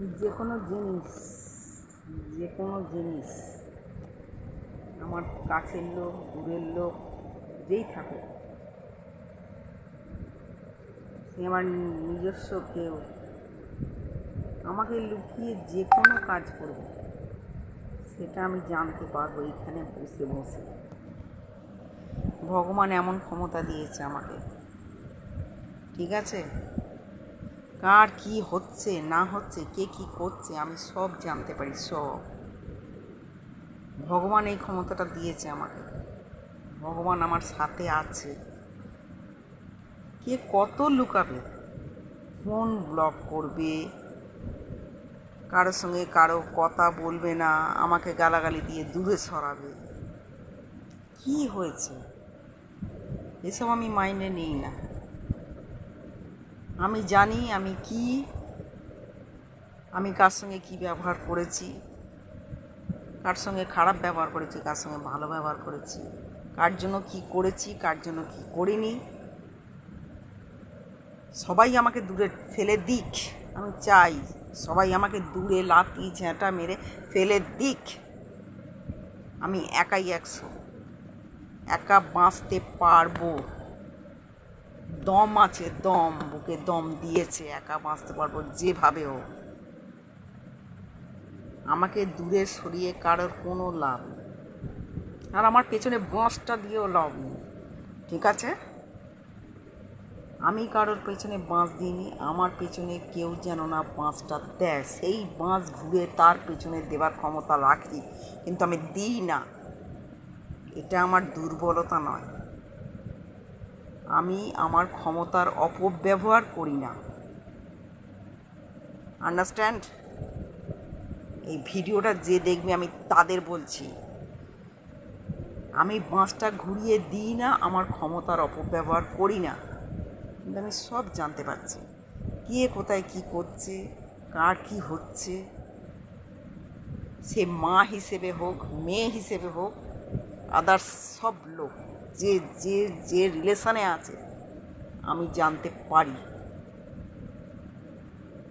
যে কোনো জিনিস যে কোনো জিনিস আমার কাছের লোক, দূরের লোক, যেই থাকুক, সে আমার নিজস্ব কেউ, আমাকে লুকিয়ে যে কোনো কাজ করবে, সেটা আমি জানতে পারব এইখানে বসে বসে। ভগবান এমন ক্ষমতা দিয়েছে আমাকে। ঠিক আছে? কার কি হচ্ছে, না হচ্ছে, কে কি করছে, আমি সব জানতে পারি সব ভগবান এই ক্ষমতাটা দিয়েছে আমাকে। ভগবান আমার সাথে আছে। কে কত লুকাবে? ফোন ব্লক করবে। কারোর সঙ্গে কারও কথা বলবে না, আমাকে গালাগালি দিয়ে দূরে সরাবে। কি হয়েছে? এসব আমি মাইনে নিই না। আমি জানি আমি কি, আমি কার সঙ্গে কি ব্যবহার করেছি, কার সঙ্গে খারাপ ব্যবহার করেছি, কার সঙ্গে ভালো ব্যবহার করেছি, কার জন্য কি করেছি, কার জন্য কি করিনি। সবাই আমাকে দূরে ফেলে দিক, আমি চাই সবাই আমাকে দূরে লাতি ঝ্যাঁটা মেরে ফেলে দিক। আমি একাই একশো, একা বাঁচতে পারব। দম আছে, দম বুকে দম দিয়েছে, একা বাঁচতে পারব যেভাবে হোক। আমাকে দূরে সরিয়ে কারোর কোনো লাভ আর আমার পেছনে বাঁশটা দিয়েও লাভ নেই। ঠিক আছে? আমি কারোর পেছনে বাঁশ দিইনি, আমার পেছনে কেউ যেন না বাঁশটা দেয়। সেই বাঁশ ঘুরে তার পেছনে দেবার ক্ষমতা রাখি, কিন্তু আমি দিই না। এটা আমার দুর্বলতা নয়। আমি আমার ক্ষমতার অপব্যবহার করি না। আন্ডারস্ট্যান্ড এই ভিডিওটা যে দেখবে আমি তাদের বলছি। আমি বাঁশটা ঘুরিয়ে দিই না, আমার ক্ষমতার অপব্যবহার করি না। কিন্তু আমি সব জানতে পারছি। কে কোথায় কি করছে, কার কি হচ্ছে। সে মা হিসেবে হোক, মেয়ে হিসেবে হোক আদার্স সব লোক। যে যে যে রিলেশানে আছে, আমি জানতে পারি।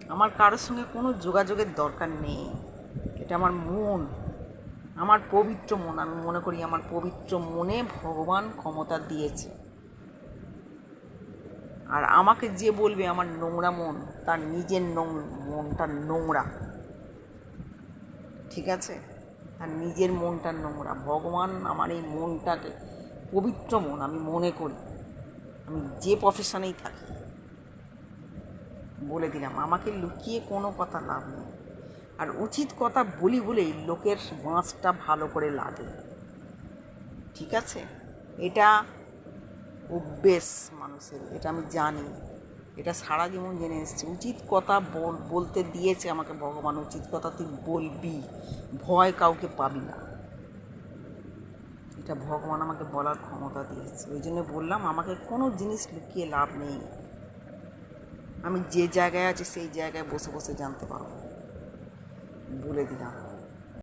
আমার কারোর সঙ্গে কোনো যোগাযোগের দরকার নেই। এটা আমার মন, আমার পবিত্র মন। আমি মনে করি আমার পবিত্র মনে ভগবান ক্ষমতা দিয়েছে। আর আমাকে যে বলবে আমার নোংরা মন, তার নিজের নোং, মনটা নোংরা। ঠিক আছে? তার নিজের মনটা নোংরা। ভগবান আমার এই মনটাকে পবিত্র মন, আমি মনে করি। আমি যে প্রফেশনেই থাকি, বলে দিলাম, আমাকে লুকিয়ে কোনো কথা লাভ নেই। আর উচিত কথা বলি বলেই লোকের বাঁশটা ভালো করে লাগে। ঠিক আছে? এটা অভ্যেস মানুষের, এটা আমি জানি। এটা সারা জীবন জেনে এসেছি। উচিত কথা বল, বলতে দিয়েছে আমাকে ভগবান, উচিত কথা তুই বলবি। ভয় কাউকে পাবি না। এটা ভগবান আমাকে বলার ক্ষমতা দিয়েছে। ওই জন্য বললাম, আমাকে কোনো জিনিস লুকিয়ে লাভ নেই। আমি যে জায়গায় আছি, সেই জায়গায় বসে বসে জানতে পারব। বলে দিলাম।